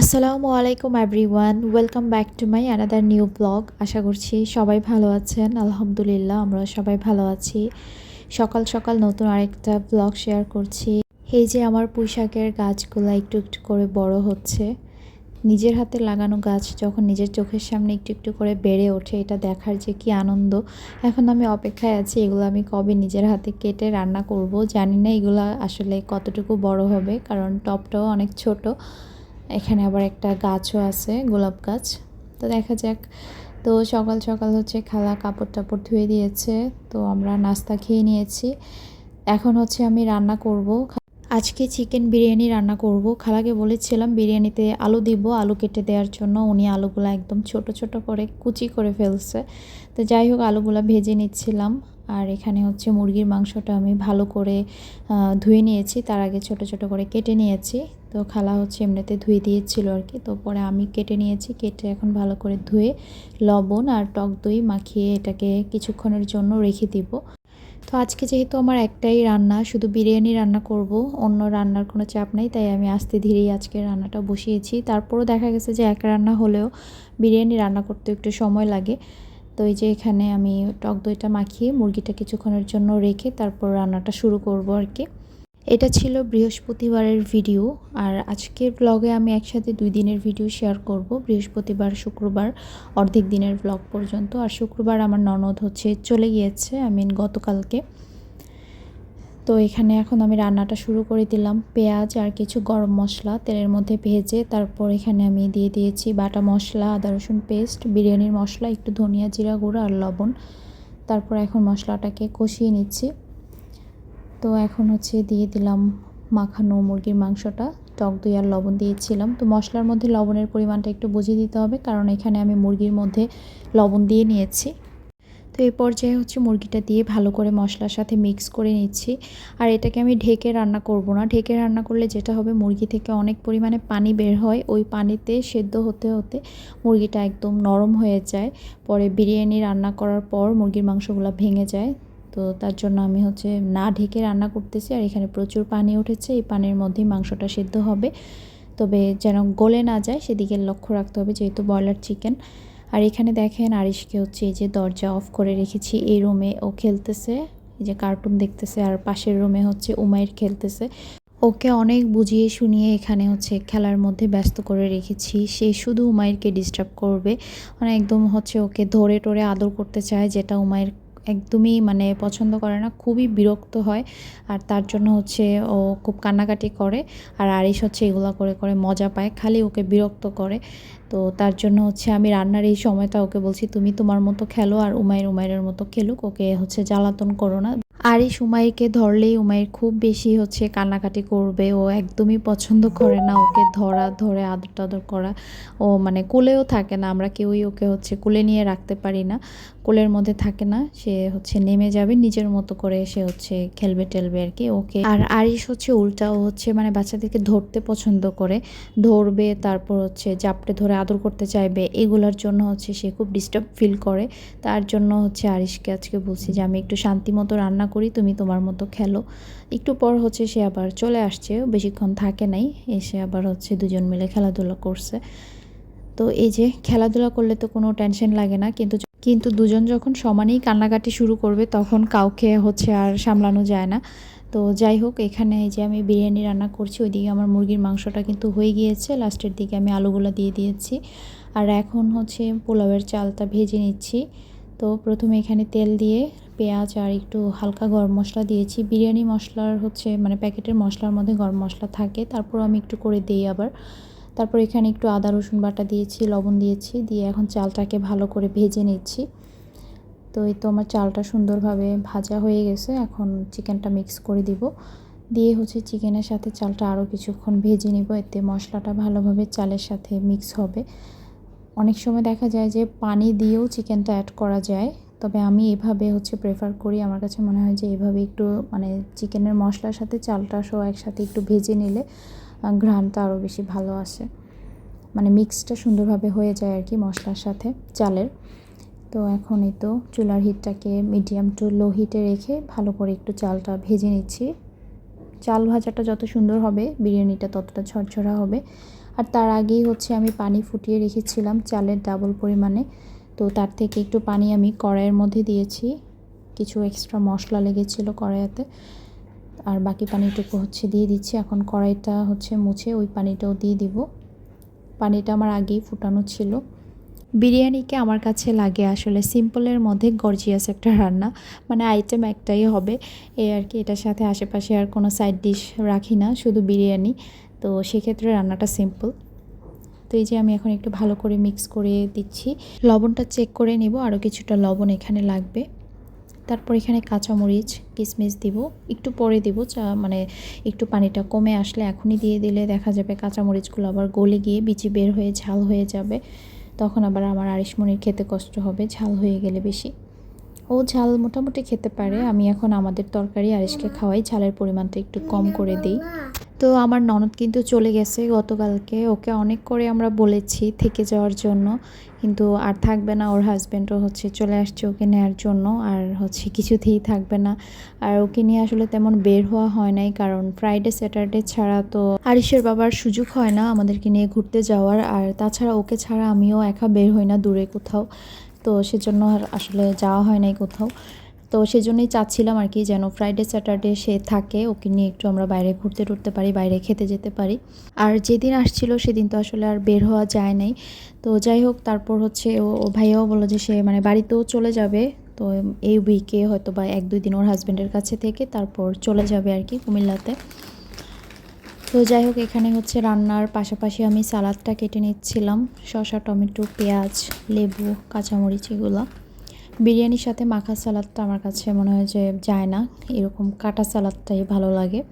আসসালামু আলাইকুম everyone welcome back to my another new vlog আশা করছি সবাই ভালো আছেন। আলহামদুলিল্লাহ, আমরা সবাই ভালো আছি। সকাল সকাল নতুন আরেকটা ব্লগ শেয়ার করছি। এই যে আমার পুঁইশাকের গাছগুলো একটু একটু করে বড় হচ্ছে। নিজের হাতে লাগানো গাছ যখন নিজের চোখের সামনে একটু একটু করে বেড়ে ওঠে, এটা দেখার যে কি আনন্দ। এখন আমি অপেক্ষায় আছি, এগুলো আমি কবে নিজের হাতে কেটে রান্না করব জানি না, এগুলো আসলে কতটুকু বড় হবে, কারণ টপটাও অনেক ছোট। এখানে আবার একটা গাছও আছে, গোলাপ গাছ। তো দেখা যাক। তো সকাল সকাল হচ্ছে খালা কাপড় টাপড় ধুয়ে দিয়েছে, তো আমরা নাস্তা খেয়ে নিয়েছি। এখন হচ্ছে আমি রান্না করব। আজকে চিকেন বিরিয়ানি রান্না করব। খালাকে বলেছিলাম বিরিয়ানিতে আলু দিব, আলু কেটে দেওয়ার জন্য। উনি আলুগুলো একদম ছোট ছোট করে কুচি করে ফেলছে। তো যাই হোক, আলুগুলো ভেজে নিচ্ছিলাম। আর এখানে হচ্ছে মুরগির মাংসটা আমি ভালো করে ধুয়ে নিয়েছি। তার আগে ছোট ছোট করে কেটে নিয়েছি। তো খালা হচ্ছে এমনিতে ধুয়ে দিয়েছিল আর কি। তো পরে আমি কেটে নিয়েছি। কেটে এখন ভালো করে ধুয়ে লবণ আর টক দই মাখিয়ে এটাকে কিছুক্ষণের জন্য রেখে দিব। তো আজকে যেহেতু আমার একটাই রান্না, শুধু বিরিয়ানি রান্না করব, অন্য রান্নার কোনো চাপ নেই। তাই আমি আস্তে ধীরেই আজকে রান্নাটা বসিয়েছি। তারপরও দেখা গেছে যে এক রান্না হলেও বিরিয়ানি রান্না করতে একটু সময় লাগে। তো এই যে এখানে আমি টক দইটা মাখিয়ে মুরগিটা কিছুক্ষণের জন্য রেখে তারপর রান্নাটা শুরু করব আর কি। এটা ছিল বৃহস্পতিবারের ভিডিও আর আজকের ব্লগে আমি একসাথে দুই দিনের ভিডিও শেয়ার করব, বৃহস্পতিবার, শুক্রবার, অর্ধেক দিনের ব্লগ পর্যন্ত। আর শুক্রবার আমার ননদ হচ্ছে চলে গিয়েছে আই মিন গতকালকে। তো এখানে এখন আমি রান্নাটা শুরু করে দিলাম। পেঁয়াজ আর কিছু গরম মশলা তেলের মধ্যে ভেজে তারপর এখানে আমি দিয়ে দিয়েছি বাটা মশলা, আদা রসুন পেস্ট, বিরিয়ানির মশলা, একটু ধনিয়া জিরা গুঁড়ো আর লবণ। তারপর এখন মশলাটাকে কষিয়ে নিচ্ছি। তো এখন হচ্ছে দিয়ে দিলাম মাখানো মুরগির মাংসটা, টক দই আর লবণ দিয়েছিলাম। তো মশলার মধ্যে লবণের পরিমাণটা একটু বুঝিয়ে দিতে হবে, কারণ এখানে আমি মুরগির মধ্যে লবণ দিয়ে নিয়েছি। তো এই পর্যায়ে হচ্ছে মুরগিটা দিয়ে ভালো করে মশলার সাথে মিক্স করে নিচ্ছি। আর এটাকে আমি ঢেকে রান্না করব না। ঢেকে রান্না করলে যেটা হবে, মুরগি থেকে অনেক পরিমাণে পানি বের হয়। ওই পানিতে সেদ্ধ হতে হতে মুরগিটা একদম নরম হয়ে যায়। পরে বিরিয়ানি রান্না করার পর মুরগির মাংসগুলো ভেঙে যায়। তো তার জন্য আমি হচ্ছে না ঢেকে রান্না করতেছি। আর এখানে প্রচুর পানি উঠেছে। এই পানির মধ্যেই মাংসটা সেদ্ধ হবে। তবে যেন গলে না যায়, সেদিকে লক্ষ্য রাখতে হবে, যেহেতু ব্রয়লার চিকেন আর এখানে দেখেন আরিশকে হচ্ছে এই যে দরজা অফ করে রেখেছি এই রুমে, ও খেলতেছে, এই যে কার্টুন দেখতেছে, আর পাশের রুমে হচ্ছে উমায়ের খেলতেছে। ওকে অনেক বুঝিয়ে শুনিয়ে এখানে হচ্ছে খেলার মধ্যে ব্যস্ত করে রেখেছি। সে শুধু উমায়েরকে ডিস্টার্ব করবে। মানে একদম হচ্ছে ওকে ধরে টরে আদর করতে চায়, যেটা উমাইর একদমই মানে পছন্দ করে না, খুবই বিরক্ত হয়। আর তার জন্য হচ্ছে ও খুব কান্নাকাটি করে। আর আরিস হচ্ছে এগুলো করে করে মজা পায়, খালি ওকে বিরক্ত করে। তো তার জন্য হচ্ছে আমি রান্নার এই সময়টা ওকে বলছি, তুমি তোমার মতো খেলো আর উমায়ের উমায়ের মতো খেলুক, ওকে হচ্ছে জ্বালাতন করো না। আরিস উমাইরকে ধরলেই উমাইর খুব বেশি হচ্ছে কান্নাকাটি করবে। ও একদমই পছন্দ করে না ওকে ধরা, ধরে আদর টাদর করা। ও মানে কোলেও থাকে না, আমরা কেউই ওকে হচ্ছে কোলে নিয়ে রাখতে পারি না। কোলের মধ্যে থাকে না, সে হচ্ছে নেমে যাবে, নিজের মতো করে সে হচ্ছে খেলবে, টেলবে আর কি ওকে। আর আরিস হচ্ছে উল্টা, ও হচ্ছে মানে বাচ্চাদেরকে ধরতে পছন্দ করে। ধরবে, তারপর হচ্ছে জাপটে ধরে আদর করতে চাইবে, এগুলোর জন্য হচ্ছে সে খুব ডিস্টার্ব ফিল করে। তার জন্য হচ্ছে আরিশকে আজকে বলছি যে, আমি একটু শান্তি মতো রান্না করি তুমি তোমার মতো খেলো। একটু পর হচ্ছে সে আবার চলে আসছে, বেশিক্ষণ থাকে নাই, এসে আবার হচ্ছে দুজন মিলে খেলাধুলা করছে। তো এই যে খেলাধুলা করলে তো কোনো টেনশন লাগে না, কিন্তু কিন্তু দুজন যখন সমানেই কান্নাকাটি শুরু করবে, তখন কাউকে হচ্ছে আর সামলানো যায় না। তো যাই হোক, এখানে এই যে আমি বিরিয়ানি রান্না করছি, ওইদিকে আমার মুরগির মাংসটা কিন্তু হয়ে গিয়েছে। লাস্টের দিকে আমি আলুগুলো দিয়ে দিয়েছি। আর এখন হচ্ছে পোলাওয়ের চালটা ভেজে নিচ্ছি। তো প্রথমে এখানে তেল দিয়ে পেঁয়াজ আর একটু হালকা গরম মশলা দিয়েছি। বিরিয়ানি মশলার হচ্ছে মানে প্যাকেটের মশলার মধ্যে গরম মশলা থাকে, তারপর আমি একটু করে দিই আবার। তারপর এখানে একটু আদা, রসুন বাটা দিয়েছি, লবণ দিয়েছি, দিয়ে এখন চালটাকে ভালো করে ভেজে নিচ্ছি। তো এই তো আমার চালটা সুন্দরভাবে ভাজা হয়ে গেছে, এখন চিকেনটা মিক্স করে দিব। দিয়ে হচ্ছে চিকেনের সাথে চালটা আরও কিছুক্ষণ ভেজে নিব, এতে মশলাটা ভালোভাবে চালের সাথে মিক্স হবে। অনেক সময় দেখা যায় যে পানি দিয়েও চিকেনটা অ্যাড করা যায়, তবে আমি এভাবে হচ্ছে প্রেফার করি। আমার কাছে মনে হয় যে এভাবে একটু মানে চিকেনের মশলার সাথে চালটা সহ একসাথে একটু ভেজে নিলে ঘ্রাণটা আরও বেশি ভালো আসে। মানে মিক্সটা সুন্দরভাবে হয়ে যায় আর কি মশলার সাথে, চালের। তো এখন এই তো চুলার হিটটাকে মিডিয়াম টু লো হিটে রেখে ভালো করে একটু চালটা ভেজে নিচ্ছি। চাল ভাজাটা যত সুন্দর হবে, বিরিয়ানিটা ততটা ঝরঝরা হবে। আর তার আগেই হচ্ছে আমি পানি ফুটিয়ে রেখেছিলাম চালের ডাবল পরিমাণে। তো তার থেকে একটু পানি আমি কড়াইয়ের মধ্যে দিয়েছি। কিছু এক্সট্রা মশলা লেগেছিলো কড়াইতে। আর বাকি পানিটুকু হচ্ছে দিয়ে দিচ্ছি। এখন কড়াইটা হচ্ছে মুছে ওই পানিটাও দিয়ে দিব। পানিটা আমার আগেই ফুটানো ছিল। বিরিয়ানিকে আমার কাছে লাগে আসলে সিম্পলের মধ্যে গর্জিয়াস একটা রান্না। মানে আইটেম একটাই হবে। এই আর কি, এটার সাথে আশেপাশে আর কোনো সাইড ডিশ রাখি না, শুধু বিরিয়ানি। তো সেক্ষেত্রে রান্নাটা সিম্পল তো এই যে আমি এখন একটু ভালো করে মিক্স করে দিচ্ছি। লবণটা চেক করে নিব আরও কিছুটা লবণ এখানে লাগবে। তারপর এখানে কাঁচামরিচ কিশমিশ দিব, একটু পরে দিব, চা মানে একটু পানিটা কমে আসলে এখনই দিয়ে দিলে দেখা যাবে কাঁচামরিচগুলো আবার গলে গিয়ে বিচি বের হয়ে ঝাল হয়ে যাবে। তখন আবার আমার আরিশমনির খেতে কষ্ট হবে, ঝাল হয়ে গেলে বেশি। ও ঝাল মোটামুটি খেতে পারে। আমি এখন আমাদের তরকারি আরিশকে খাওয়াই, ঝালের পরিমাণটা একটু কম করে দিই। তো আমার ননদ কিন্তু চলে গেছে গতকালকে। ওকে অনেক করে আমরা বলেছি থেকে যাওয়ার জন্য। কিন্তু আর থাকবে না, ওর হাজব্যান্ডও হচ্ছে চলে আসছে ওকে নেওয়ার জন্য। আর হচ্ছে কিছুতেই থাকবে না। আর ওকে নিয়ে আসলে তেমন বের হওয়া হয় নাই, কারণ ফ্রাইডে স্যাটারডে ছাড়া তো আরিশের বাবার সুযোগ হয় না আমাদেরকে নিয়ে ঘুরতে যাওয়ার। আর তাছাড়া ওকে ছাড়া আমিও একা বের হই না দূরে কোথাও। তো সেজন্য আর আসলে যাওয়া হয় নাই কোথাও। তো সেজন্যই চাচ্ছিলাম আর কি যেন ফ্রাইডে স্যাটারডে সে থাকে, ওকে নিয়ে একটু আমরা বাইরে ঘুরতে টুরতে পারি, বাইরে খেতে যেতে পারি। আর যেদিন আসছিল সেদিন তো আসলে আর বের হওয়া যায় নাই। তো যাই হোক, তারপর হচ্ছে ও ভাইয়াও বলল যে সে মানে বাড়িতেও চলে যাবে। তো এই উইকে হয়তো বা এক, দুই দিন ওর হাজব্যান্ডের কাছে থেকে তারপর চলে যাবে আর কি কুমিল্লাতে। তো যাই হোক, এখানে হচ্ছে রান্নার পাশাপাশি আমি সালাদটা কেটে নিচ্ছিলাম। শসা, টমেটো, পেঁয়াজ, লেবু, কাঁচামরিচ এগুলো। বিরিয়ানির সাথে মাখা সালাদটা আমার কাছে মনে হয় যে যায় না। এরকম কাটা সালাদটাই ভালো লাগে।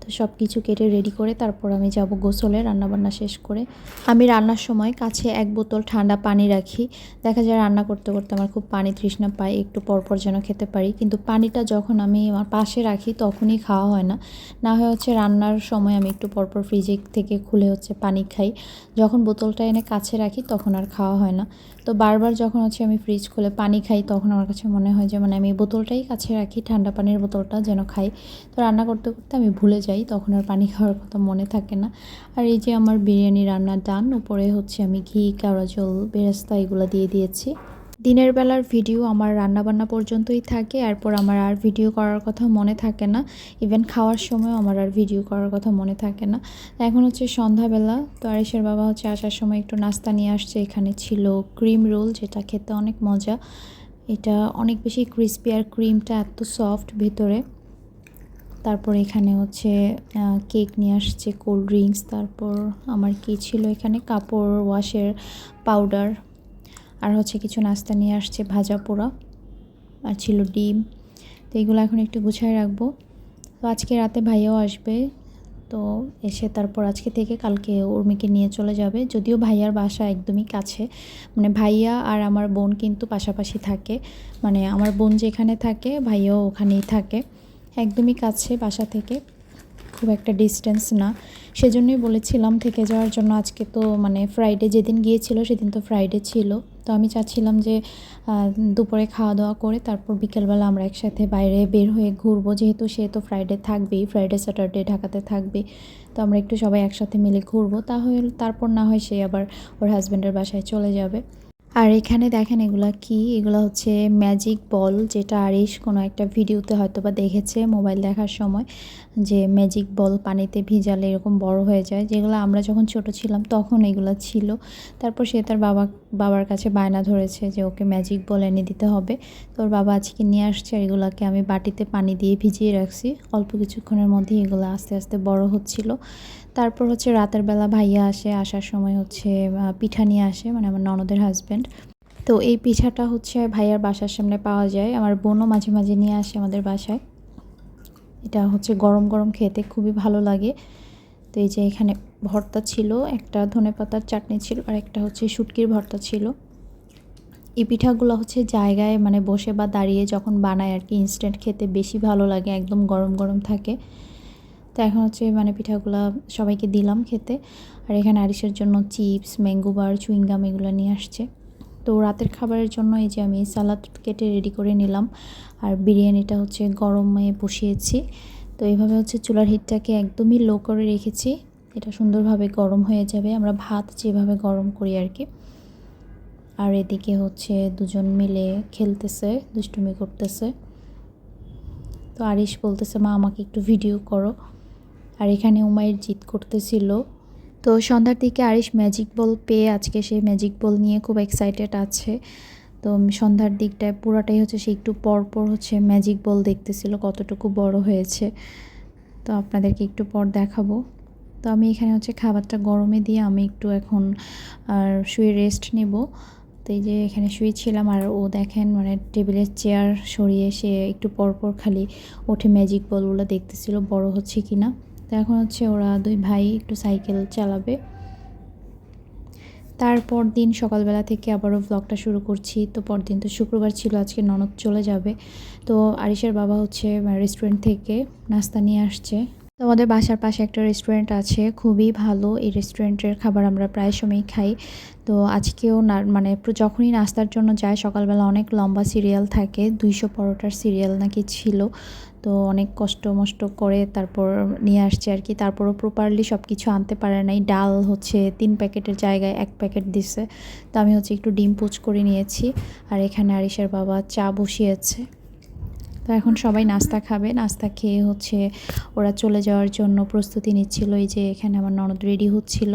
তো সব কিছু কেটে রেডি করে তারপর আমি যাব গোসলে, রান্নাবান্না শেষ করে। আমি রান্নার সময় কাছে এক বোতল ঠান্ডা পানি রাখি। দেখা যায় রান্না করতে করতে আমার খুব পানি তৃষ্ণা পায়, একটু পরপর যেন খেতে পারি। কিন্তু পানিটা যখন আমি আমার পাশে রাখি তখনই খাওয়া হয় না। না হয় হচ্ছে রান্নার সময় আমি একটু পরপর ফ্রিজে থেকে খুলে হচ্ছে পানি খাই। যখন বোতলটা এনে কাছে রাখি তখন আর খাওয়া হয় না। তো বারবার যখন হচ্ছে আমি ফ্রিজ খুলে পানি খাই, তখন আমার কাছে মনে হয় যে মানে আমি বোতলটাই কাছে রাখি, ঠান্ডা পানির বোতলটা যেন খাই। তো রান্না করতে করতে আমি ভুলে যাই, তখন আর পানি খাওয়ার কথা মনে থাকে না। আর এই যে আমার বিরিয়ানি রান্নার ডান উপরে হচ্ছে আমি ঘি, কাওড়া জল, বেরাস্তা এগুলো দিয়ে দিয়েছি। দিনের বেলার ভিডিও আমার রান্নাবান্না পর্যন্তই থাকে, এরপর আমার আর ভিডিও করার কথা মনে থাকে না। ইভেন খাওয়ার সময় আমার আর ভিডিও করার কথা মনে থাকে না। এখন হচ্ছে সন্ধ্যাবেলা, তো আরিসের বাবা হচ্ছে আসার সময় একটু নাস্তা নিয়ে আসছে। এখানে ছিল ক্রিম রোল যেটা খেতে অনেক মজা। এটা অনেক বেশি ক্রিস্পি আর ক্রিমটা এত সফট ভেতরে। তারপর এখানে হচ্ছে কেক নিয়ে আসছে কোল্ড ড্রিঙ্কস তারপর আমার কি ছিল এখানে? কাপড় ওয়াশের পাউডার আর হচ্ছে কিছু নাস্তা নিয়ে আসছে, ভাজা পোড়া আর ছিল ডিম। তো এগুলো এখন একটু গুছায় রাখব। তো আজকে রাতে ভাইয়াও আসবে। তো এসে তারপর আজকে থেকে কালকে উর্মিকে নিয়ে চলে যাবে। যদিও ভাইয়ার বাসা একদমই কাছে। মানে ভাইয়া আর আমার বোন কিন্তু পাশাপাশি থাকে। মানে আমার বোন যেখানে থাকে, ভাইয়াও ওখানেই থাকে। একদমই কাছে বাসা থেকে। খুব একটা ডিস্টেন্স না। সেজন্যই বলেছিলাম থেকে যাওয়ার জন্য আজকে তো মানে ফ্রাইডে যেদিন গিয়েছিল, সেদিন তো ফ্রাইডে ছিল। তো আমি চাচ্ছিলাম যে দুপুরে খাওয়া দাওয়া করে তারপর বিকেলবেলা আমরা একসাথে বাইরে বের হয়ে ঘুরবো। যেহেতু সে তো ফ্রাইডে থাকবেই ফ্রাইডে স্যাটারডে ঢাকাতে থাকবে তো আমরা একটু সবাই একসাথে মিলে ঘুরবো। তাহলে তারপর না হয় সে আবার ওর হাজব্যান্ডের বাসায় চলে যাবে। আর এখানে দেখেন এগুলা কি? এগুলো হচ্ছে ম্যাজিক বল যেটা আরিশ কোনো একটা ভিডিওতে হয়তো বা দেখেছে মোবাইল দেখার সময়, যে ম্যাজিক বল পানিতে ভিজালে এরকম বড় হয়ে যায়। যেগুলো আমরা যখন ছোট ছিলাম তখন এগুলো ছিল। তারপর সে তার বাবা, বাবার কাছে বায়না ধরেছে যে ওকে ম্যাজিক বল এনে দিতে হবে। তোর বাবা আজকে নিয়ে আসছে আর এগুলোকে আমি বাটিতে পানি দিয়ে ভিজিয়ে রাখছি। অল্প কিছুক্ষণের মধ্যেই এগুলো আস্তে আস্তে বড় হচ্ছিল। তারপর হচ্ছে রাতের বেলা ভাইয়া আসে, আসার সময় হচ্ছে পিঠা নিয়ে আসে মানে আমার ননদের হাজব্যান্ড তো এই পিঠাটা হচ্ছে ভাইয়ার বাসার সামনে পাওয়া যায়। আমার বোনও মাঝে মাঝে নিয়ে আসে আমাদের বাসায়। এটা হচ্ছে গরম গরম খেতে খুবই ভালো লাগে। তো এই যে এখানে ভর্তা ছিল, একটা ধনে পাতার চাটনি ছিল আর একটা হচ্ছে শুটকির ভর্তা ছিল। এই পিঠাগুলো হচ্ছে জায়গায় মানে বসে বা দাঁড়িয়ে যখন বানায় আর কি ইনস্ট্যান্ট খেতে বেশি ভালো লাগে, একদম গরম গরম থাকে। তো এখন হচ্ছে মানে পিঠাগুলো সবাইকে দিলাম খেতে। আর এখানে আরিসের জন্য চিপস, ম্যাঙ্গো বার চুইংগাম এগুলো নিয়ে আসছে। তো রাতের খাবারের জন্য এই যে আমি সালাদ কেটে রেডি করে নিলাম। আর বিরিয়ানিটা হচ্ছে গরমে বসিয়েছি। তো এইভাবে হচ্ছে চুলার হিটটাকে একদমই লো করে রেখেছি। এটা সুন্দরভাবে গরম হয়ে যাবে। আমরা ভাত যেভাবে গরম করি আর কি। আর এদিকে হচ্ছে দুজন মিলে খেলতেছে, দুষ্টুমি করতেছে। তো আরিশ বলতেছে, মা, আমাকে একটু ভিডিও করো। আর এখানে উমায়ের জিত করতেছিল। তো সন্ধ্যার দিকে আরিশ ম্যাজিক বল পেয়ে আজকে সে ম্যাজিক বল নিয়ে খুব এক্সাইটেড আছে। তো সন্ধ্যার দিকটায় পুরাটাই হচ্ছে সে একটু পর পর হচ্ছে ম্যাজিক বল দেখতেছিল কতটুকু বড় হয়েছে। তো আপনাদেরকে একটু পর দেখাবো। তো আমি এখানে হচ্ছে খাবারটা গরমে দিয়ে আমি একটু এখন, আর শুয়ে রেস্ট নেব। তো এই যে এখানে শুয়েছিলাম আর ও দেখেন মানে টেবিলের চেয়ার সরিয়ে সে একটু পরপর খালি ওঠে ম্যাজিক বলগুলো দেখতেছিল বড় হচ্ছে কি না তো এখন হচ্ছে ওরা দুই ভাই একটু সাইকেল চালাবে। তারপর দিন সকালবেলা থেকে আবারও ব্লগটা শুরু করছি। তো পরদিন তো শুক্রবার ছিল, আজকে ননদ চলে যাবে। তো আরিশের বাবা হচ্ছে রেস্টুরেন্ট থেকে নাস্তা নিয়ে আসছে। তো আমাদের বাসার পাশে একটা রেস্টুরেন্ট আছে, খুবই ভালো। এই রেস্টুরেন্টের খাবার আমরা প্রায় সময়ই খাই। তো আজকেও না মানে যখনই নাস্তার জন্য যায়, সকালবেলা অনেক লম্বা সিরিয়াল থাকে, দুইশো পরোটার সিরিয়াল নাকি ছিল। তো অনেক কষ্ট মষ্ট করে তারপর নিয়ে আসছে আর কি। তারপরও প্রপারলি সব কিছু আনতে পারে নাই। ডাল হচ্ছে তিন প্যাকেটের জায়গায় এক প্যাকেট দিছে। তো আমি হচ্ছে একটু ডিম পুচ করে নিয়েছি। আর এখানে আরিসের বাবা চা বসিয়েছে। তো এখন সবাই নাস্তা খাবে। নাস্তা খেয়ে হচ্ছে ওরা চলে যাওয়ার জন্য প্রস্তুতি নিচ্ছিল। এই যে এখানে আমার ননদ রেডি হচ্ছিল।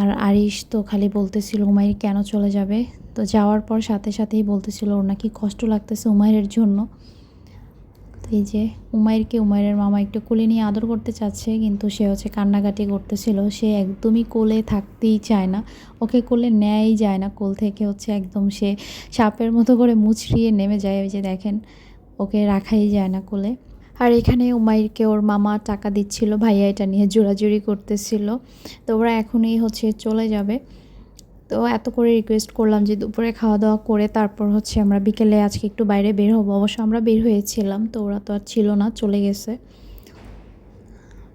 আর আরিশ তো খালি বলতেছিল, উমাইর কেন চলে যাবে? তো যাওয়ার পর সাথে সাথেই বলতেছিল, ওর নাকি কষ্ট লাগতেছে উমাইরের জন্য। এই যে উমাইরকে, উমাইরের মামা একটু কোলে নিয়ে আদর করতে চাচ্ছে, কিন্তু সে হচ্ছে কান্নাকাটি করতেছিল। সে একদমই কোলে থাকতেই চায় না। ওকে কোলে নেয়ই যায় না। কোল থেকে হচ্ছে একদম সে সাপের মতো করে মুচড়িয়ে নেমে যায়। ওই যে দেখেন, ওকে রাখাই যায় না কোলে। আর এখানে উমাইরকে ওর মামা টাকা দিচ্ছিল, ভাইয়া এটা নিয়ে জোরাজুরি করতেছিল। তো ওরা এখনই হচ্ছে চলে যাবে। তো এত করে রিকোয়েস্ট করলাম যে দুপুরে খাওয়া দাওয়া করে তারপর হচ্ছে আমরা বিকেলে আজকে একটু বাইরে বের হব। অবশ্য আমরা বের হয়েছিলাম, তো ওরা তো আর ছিল না, চলে গেছে।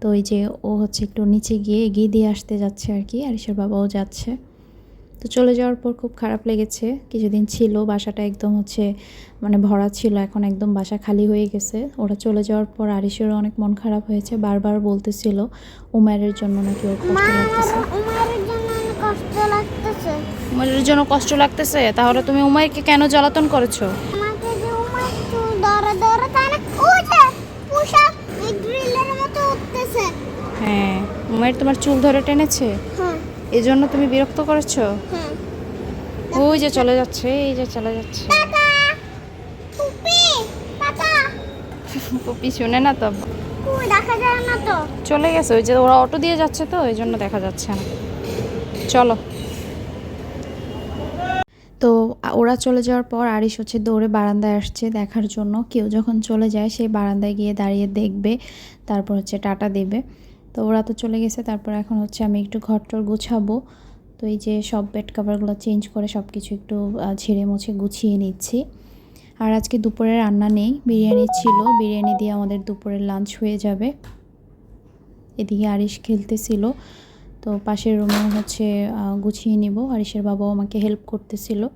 তো ওই যে ও হচ্ছে একটু নিচে গিয়ে এগিয়ে দিয়ে আসতে যাচ্ছে আর কি আরিসের বাবাও যাচ্ছে। তো চলে যাওয়ার পর খুব খারাপ লেগেছে। কিছুদিন ছিল, বাসাটা একদম হচ্ছে মানে ভরা ছিল, এখন একদম বাসা খালি হয়ে গেছে। ওরা চলে যাওয়ার পর আরিসেরও অনেক মন খারাপ হয়েছে, বারবার বলতেছিল উমায়ের জন্য নাকি ওর কষ্ট উমাইরের জন্য কষ্ট লাগতেছে তাহলে তুমি উমাইরকে কেন জ্বালাতন করেছ? হ্যাঁ উমাইর তোমার চুল ধরে টেনেছে? হ্যাঁ। এই জন্য তুমি বিরক্ত করেছ? হ্যাঁ। ওই যে চলে যাচ্ছে এই যে চলে যাচ্ছে। টাটা পিছনে না তো? দেখা যায় না তো? চলে গেছে ওই যে ওরা অটো দিয়ে যাচ্ছে তো এই জন্য দেখা যাচ্ছে না। চলো। তো ওরা চলে যাওয়ার পর আরিশ হচ্ছে দৌড়ে বারান্দায় আসছে দেখার জন্য। কেউ যখন চলে যায় সেই বারান্দায় গিয়ে দাঁড়িয়ে দেখবে, তারপর হচ্ছে টাটা দেবে। তো ওরা তো চলে গেছে, তারপর এখন হচ্ছে আমি একটু ঘরটর গুছাবো। তো এই যে সব বেড কাভারগুলো চেঞ্জ করে সব কিছু একটু ঝেড়ে মুছে গুছিয়ে নিচ্ছি। আর আজকে দুপুরে রান্না নেই, বিরিয়ানি ছিল। বিরিয়ানি দিয়ে আমাদের দুপুরের লাঞ্চ হয়ে যাবে। এদিকে আরিশ খেলতেছিল। তো পাশের রুমে হচ্ছে গুছিয়ে নিব। আরিশের বাবাও আমাকে হেল্প করতেছিল।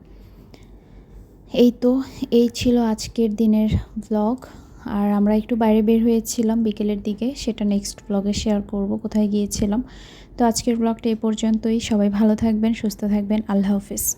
এই তো, এই ছিল আজকের দিনের ব্লগ আর আমরা একটু বাইরে বের হয়েছিলাম বিকেলের দিকে, সেটা নেক্সট ব্লগে শেয়ার করব, কোথায় গিয়েছিলাম। তো আজকের ব্লগটা এই পর্যন্তই। সবাই ভালো থাকবেন, সুস্থ থাকবেন। আল্লাহ হাফিজ।